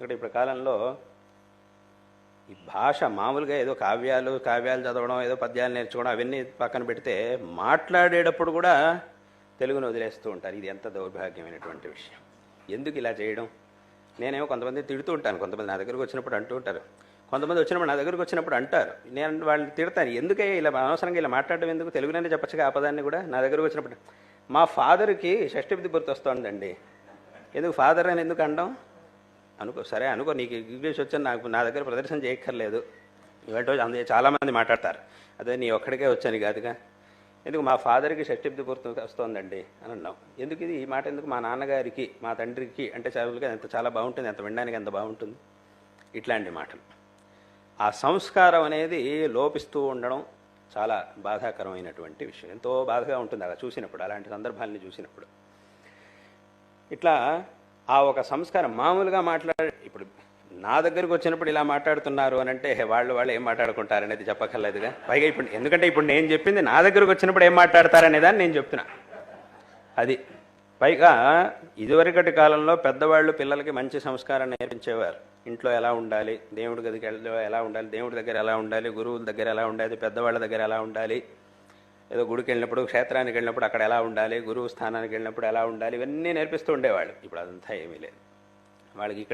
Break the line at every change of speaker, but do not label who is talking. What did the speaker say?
ఇక్కడ ఇప్పుడు కాలంలో ఈ భాష మామూలుగా ఏదో కావ్యాలు కావ్యాలు చదవడం ఏదో పద్యాలు నేర్చుకోవడం అవన్నీ పక్కన పెడితే మాట్లాడేటప్పుడు కూడా తెలుగును వదిలేస్తూ ఉంటారు. ఇది ఎంత దౌర్భాగ్యమైనటువంటి విషయం. ఎందుకు ఇలా చేయడం? నేనేమో కొంతమంది తిడుతూ ఉంటాను. కొంతమంది నా దగ్గరకు వచ్చినప్పుడు అంటూ ఉంటారు. కొంతమంది వచ్చినప్పుడు నా దగ్గరకు వచ్చినప్పుడు అంటారు. నేను వాళ్ళని తిడతాను. ఎందుకే ఇలా అనవసరంగా ఇలా మాట్లాడడం ఎందుకు? తెలుగులోనే చెప్పచ్చుగా ఆపదాన్ని కూడా. నా దగ్గరకు వచ్చినప్పుడు మా ఫాదర్కి షష్ఠిపతి గుర్తు వస్తుందండి ఎందుకు ఫాదర్ అని ఎందుకు అనడం? అనుకో సరే అనుకో నీకు ఇంగ్లీష్ వచ్చాను నాకు నా దగ్గర ప్రదర్శన చేయక్కర్లేదు. ఇవాళ రోజు అందరూ చాలామంది మాట్లాడతారు. అదే నీ ఒక్కడికే వచ్చాను కాదుగా ఎందుకు మా ఫాదర్కి షష్టిబ్ది గుర్తు వస్తోందండి అని అన్నాం ఎందుకు ఇది? ఈ మాట ఎందుకు? మా నాన్నగారికి మా తండ్రికి అంటే చదువులుగా ఎంత చాలా బాగుంటుంది ఎంత వినడానికి ఎంత బాగుంటుంది? ఇట్లాంటి మాటలు. ఆ సంస్కారం అనేది లోపిస్తూ ఉండడం చాలా బాధాకరమైనటువంటి విషయం. ఎంతో బాధగా ఉంటుంది అలా చూసినప్పుడు అలాంటి సందర్భాలని చూసినప్పుడు. ఇట్లా ఆ ఒక సంస్కారం మామూలుగా మాట్లాడే ఇప్పుడు నా దగ్గరకు వచ్చినప్పుడు ఇలా మాట్లాడుతున్నారు అని అంటే వాళ్ళు వాళ్ళు ఏం మాట్లాడుకుంటారనేది చెప్పక్కర్లేదుగా. పైగా ఇప్పుడు ఎందుకంటే ఇప్పుడు నేను చెప్పింది నా దగ్గరకు వచ్చినప్పుడు ఏం మాట్లాడతారనేది అని నేను చెప్తున్నా. అది. పైగా ఇదివరకటి కాలంలో పెద్దవాళ్ళు పిల్లలకి మంచి సంస్కారం నేర్పించేవారు. ఇంట్లో ఎలా ఉండాలి దేవుడి గదికి ఎలా ఉండాలి దేవుడి దగ్గర ఎలా ఉండాలి గురువుల దగ్గర ఎలా ఉండాలి పెద్దవాళ్ళ దగ్గర ఎలా ఉండాలి ఏదో గుడికి వెళ్ళినప్పుడు క్షేత్రానికి వెళ్ళినప్పుడు అక్కడ ఎలా ఉండాలి గురువు స్థానానికి వెళ్ళినప్పుడు ఎలా ఉండాలి ఇవన్నీ నేర్పిస్తూ ఉండేవాళ్ళు. ఇప్పుడు అదంతా ఏమీ లేదు. వాళ్ళకి ఇక్కడ